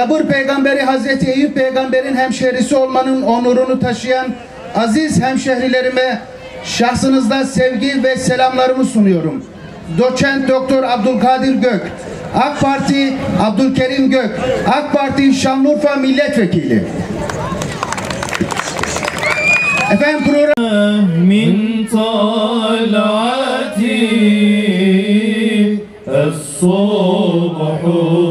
Sabır peygamberi Hazreti Eyüp peygamberin hemşerisi olmanın onurunu taşıyan aziz hemşehrilerime şahsınızda sevgi ve selamlarımı sunuyorum. Doçent Doktor Abdülkadir Gök, AK Parti Abdülkerim Gök, AK Parti Şanlıurfa Milletvekili. Efendim program... Min talati es-subhu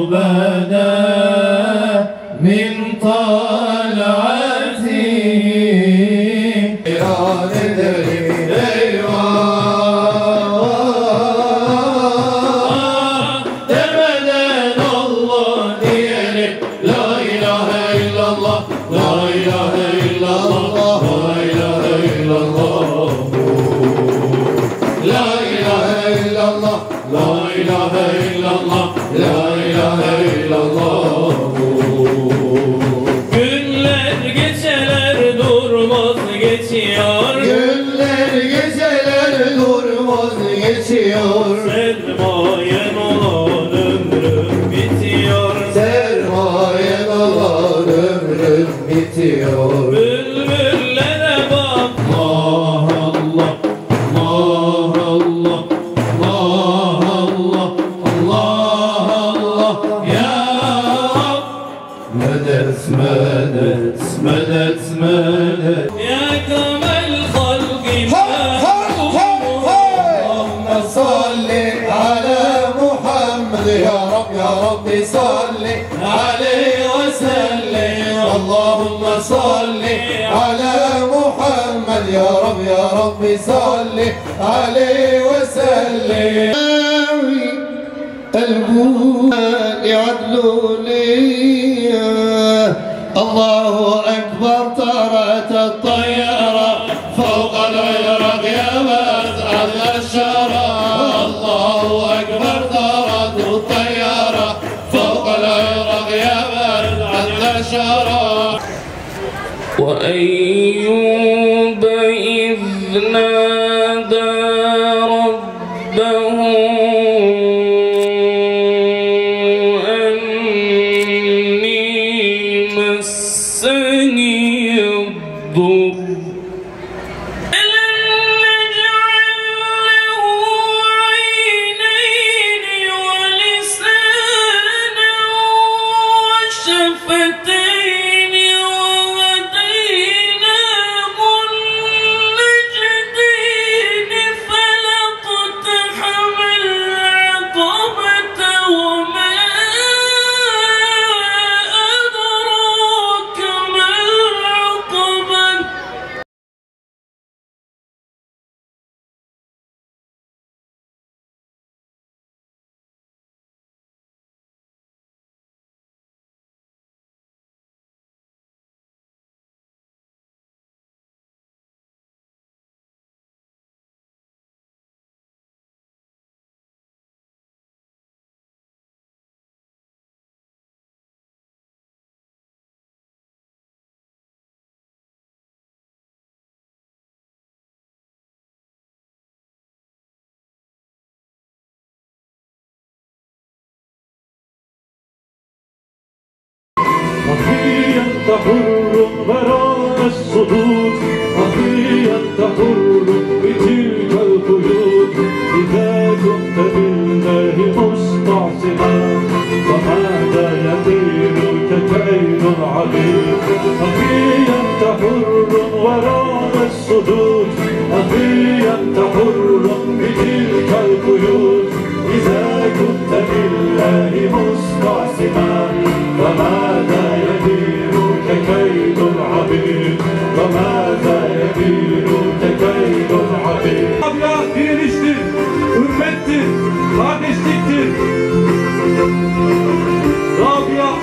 geçiyor. Günler geceler durmaz geçiyor. Sermayen olan ömrüm bitiyor. Sermayen olan ömrüm bitiyor اللهم صل على محمد يا رب يا رب صل عليه وسلم. القرآن يعدلوا لي. الله أكبر طارت الطيارة فوق العراق يا مسعد الشرى الشرى وأيوب إذ نادى حر وراء الصدود. أخي أنت حر بتلك القيود. إذا كنت بالله مستعصما فماذا يطيرك كيد العبيد أخي أنت حر وراء الصدود. أخي أنت حر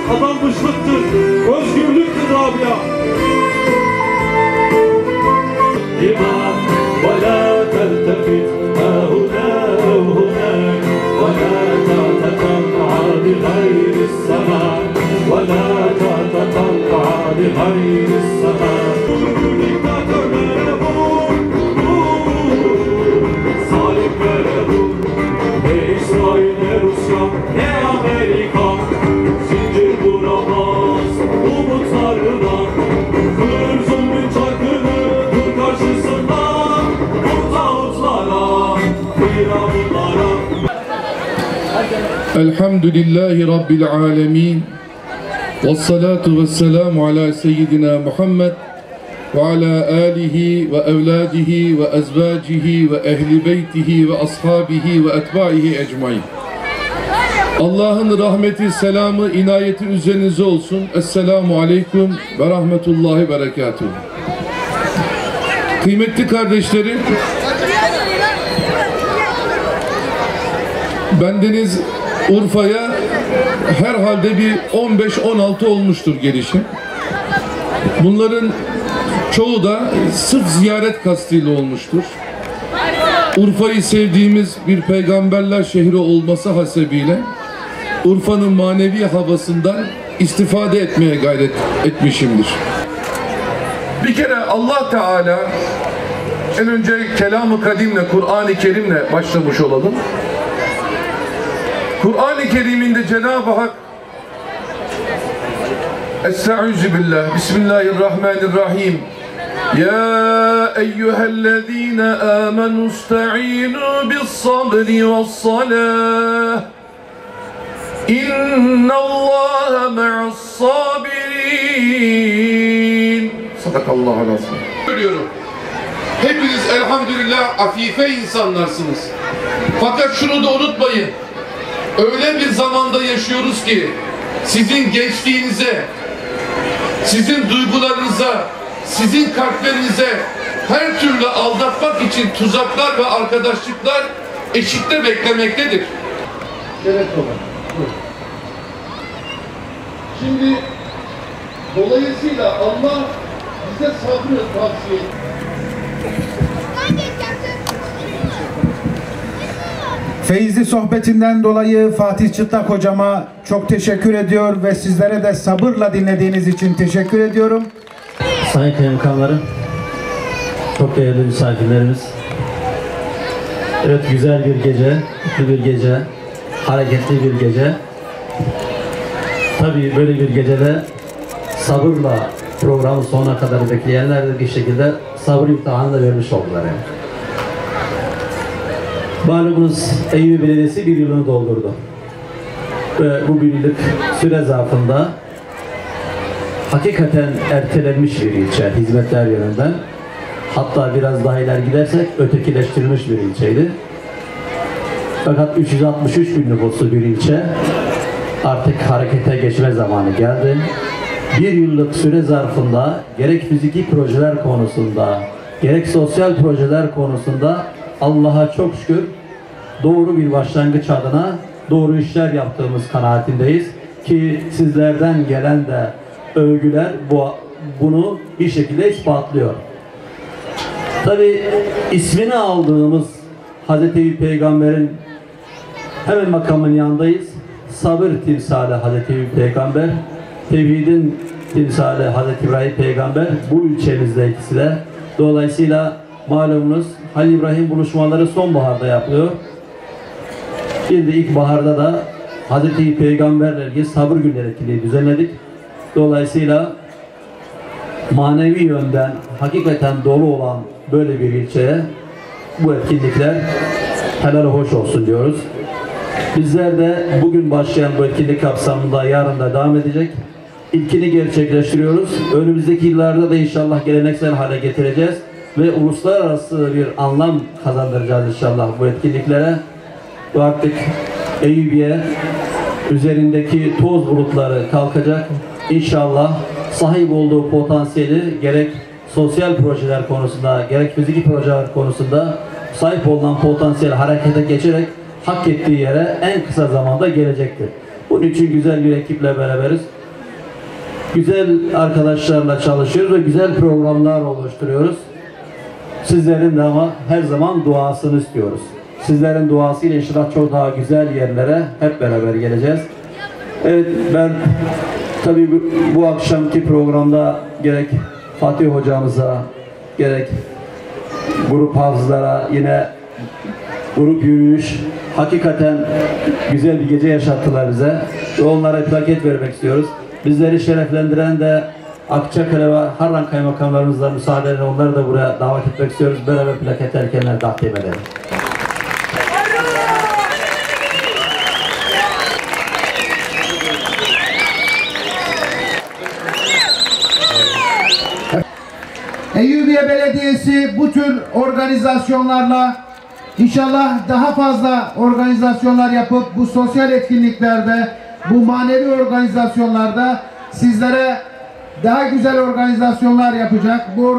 Adam düşmüştür. Elhamdülillahi Rabbil alemin Vessalatu vesselamu ala seyyidina Muhammed ve ala alihi ve evladihi ve ezvacihi ve ehli beytihi ve ashabihi ve etbaihi ecmain Allah'ın rahmeti, selamı, inayeti üzerinize olsun. Esselamu aleyküm ve rahmetullahi berekatuhu. Kıymetli kardeşlerim, bendeniz Urfa'ya herhalde bir 15-16 olmuştur gelişim. Bunların çoğu da sırf ziyaret kastıyla olmuştur. Urfa'yı sevdiğimiz bir peygamberler şehri olması hasebiyle Urfa'nın manevi havasından istifade etmeye gayret etmişimdir. Bir kere Allah Teala en önce kelamı kadimle, Kur'an-ı Kerim'le başlamış olalım. Kur'an-ı Kerim'inde Cenab-ı Hak Estaizu billah Bismillahirrahmanirrahim Ya eyyühellezine amenu ista'inu bis sabri ve salah İnna Allah ma'as sabirin Sadakallahu Söylüyorum. Hepiniz elhamdülillah afife insanlarsınız. Fakat şunu da unutmayın. Öyle bir zamanda yaşıyoruz ki sizin gençliğinize, sizin duygularınıza, sizin kalplerinize her türlü aldatmak için tuzaklar ve arkadaşlıklar eşikte beklemektedir. Evet Şimdi dolayısıyla Allah bize sabrı tavsiye Feyizli sohbetinden dolayı Fatih Çıtlak hocama çok teşekkür ediyor ve sizlere de sabırla dinlediğiniz için teşekkür ediyorum. Sayın Kaymakamlarım, çok değerli misafirlerimiz. Evet güzel bir gece, mutlu bir gece, hareketli bir gece. Tabii böyle bir gecede sabırla programın sonuna kadar bekleyenler de bir şekilde sabır imtihanı da vermiş oldular yani. Malumunuz Eyüp Belediyesi bir yılını doldurdu. Ve bu bir yıllık süre zarfında hakikaten ertelenmiş bir ilçe hizmetler yönünden. Hatta biraz daha ileri gidersek ötekileştirilmiş bir ilçeydi. Fakat 363 bin nüfuslu bir ilçe artık harekete geçme zamanı geldi. Bir yıllık süre zarfında gerek fiziki projeler konusunda gerek sosyal projeler konusunda Allah'a çok şükür doğru bir başlangıç adına doğru işler yaptığımız kanaatindeyiz. Ki sizlerden gelen de övgüler bu, bunu bir şekilde ispatlıyor. Tabi ismini aldığımız Hazreti Peygamber'in hemen makamın yanındayız. Sabır timsali Hazreti Peygamber, tevhidin timsali Hazreti İbrahim Peygamber bu ülkemizde ikisi de. Dolayısıyla malumunuz Halil İbrahim buluşmaları sonbaharda yapılıyor. Bir de ilkbaharda da Hazreti Peygamberle ilgili sabır günleri etkinliği düzenledik. Dolayısıyla manevi yönden hakikaten dolu olan böyle bir ilçeye bu etkinlikler helal hoş olsun diyoruz. Bizler de bugün başlayan bu etkinlik kapsamında yarın da devam edecek. İlkini gerçekleştiriyoruz. Önümüzdeki yıllarda da inşallah geleneksel hale getireceğiz ve uluslararası bir anlam kazandıracağız inşallah bu etkinliklere. Bu artık Eyüpiye üzerindeki toz bulutları kalkacak. İnşallah sahip olduğu potansiyeli gerek sosyal projeler konusunda gerek fiziki projeler konusunda sahip olunan potansiyel harekete geçerek hak ettiği yere en kısa zamanda gelecektir. Bunun için güzel bir ekiple beraberiz. Güzel arkadaşlarla çalışıyoruz ve güzel programlar oluşturuyoruz. Sizlerin de ama her zaman duasını istiyoruz. Sizlerin duasıyla inşallah çok daha güzel yerlere hep beraber geleceğiz. Evet ben tabii bu, bu akşamki programda gerek Fatih hocamıza gerek grup hafızlara yine grup yürüyüş hakikaten güzel bir gece yaşattılar bize onlara plaket vermek istiyoruz. Bizleri şereflendiren de Akçakale ve Harran kaymakamlarımızla müsaadeyle onları da buraya davet etmek istiyoruz. Beraber plaket erkenler takdim edelim. Eyyubiye Belediyesi bu tür organizasyonlarla inşallah daha fazla organizasyonlar yapıp bu sosyal etkinliklerde, bu manevi organizasyonlarda sizlere daha güzel organizasyonlar yapacak. Bu